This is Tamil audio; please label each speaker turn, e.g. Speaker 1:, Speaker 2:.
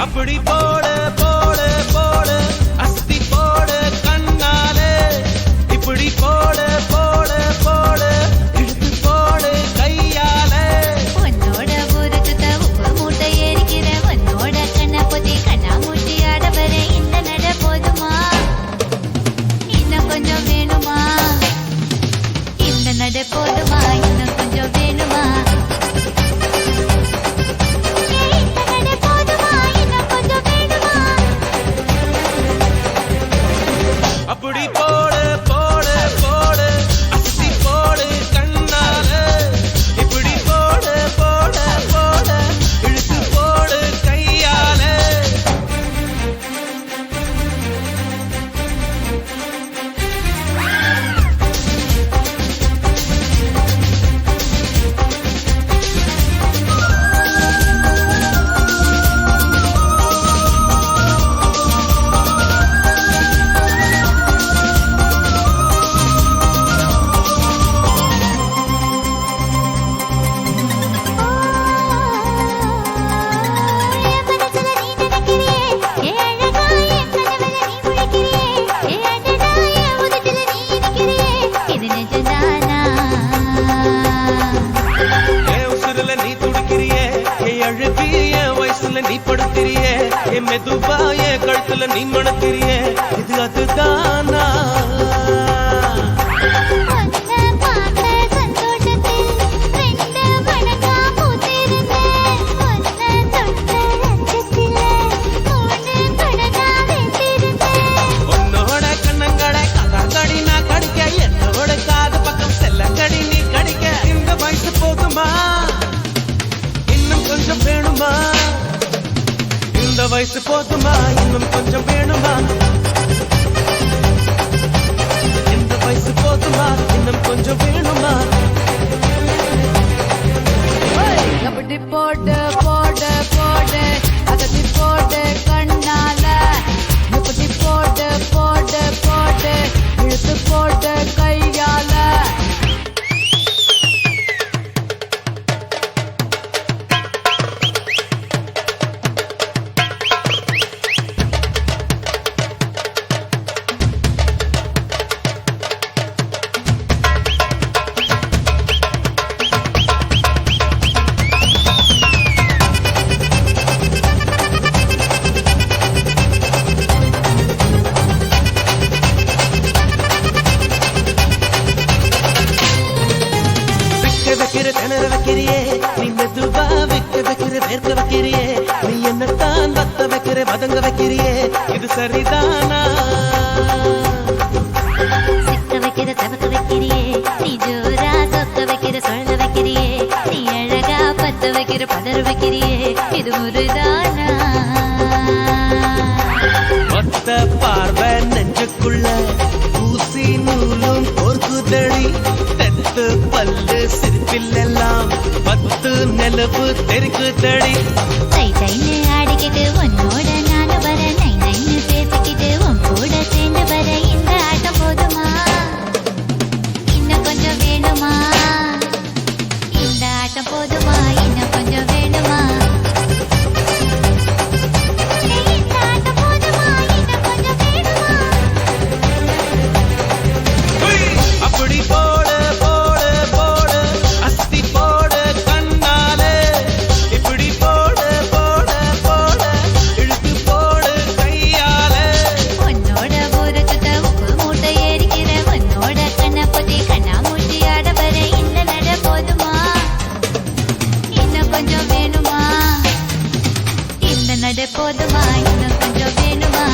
Speaker 1: அப்படி போட அழுகிய வயசுல நீ படுத்திரிய. என் மெதுவாய கழுத்துல நீ மணத்திரிய. வேணுமா? இன்னும் கொஞ்சம் வேணுமா? இந்த வயசு போதுமா? இன்னும் கொஞ்சம் வேணுமா?
Speaker 2: போட்டு போட்டு போட்டு அதட்டி போட்டு
Speaker 1: பயக்க வைக்கிறியே. நீ என்னத்தான் பத்த வைக்கிற வதங்க வைக்கிறியே. இது சரிதானா?
Speaker 3: சிக்க வைக்கிற தவக்க வைக்கிறியே. நீ ஜோரா சொத்த வைக்கிற சொல்ல வைக்கிறியே. நீ அழகா பத்த வைக்கிற பதற வைக்கிறியே. இது முருதானா?
Speaker 1: மொத்த பார்வை நெஞ்சுக்குள்ள. ஊசி நூலும் கோர்க்குதடி தெத்து பல்லு சிரிப்பில் எல்லாம். பத்து நிலவு கொஞ்சம்
Speaker 3: போதுமா இன்னும் கொஞ்சம் வேணுமா